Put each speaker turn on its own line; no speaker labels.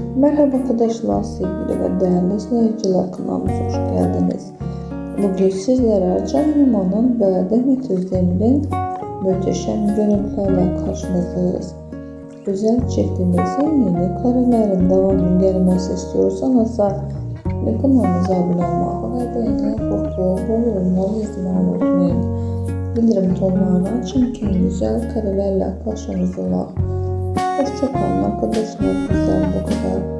Merhaba arkadaşlar, sevgili ve değerli izleyiciler kanalımıza hoş geldiniz. Bugün sizlere Can Yaman'ın ve Demet Özdemir'in müteşem görüntülerle karşınızdayız. Güzel çiftimizin yeni karelerin devamını gelmesi istiyorsanız da kanalımıza abone olmayı ve beğeni korku bu yorumları izlemeyi unutmayın. Bildirim tonlarını açın ki güzel karelerle karşınızda. Hoşçakalın arkadaşlar. Güzel bu kadar.